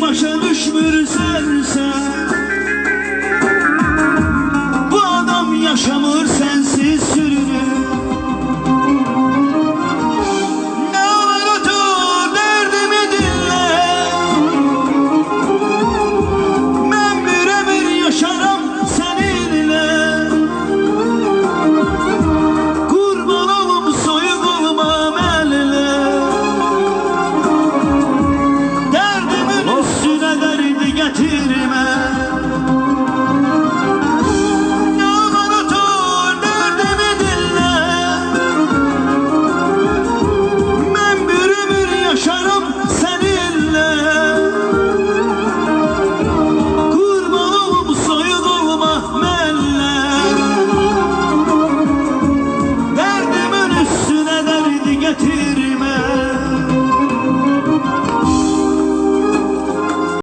başa düşmürsen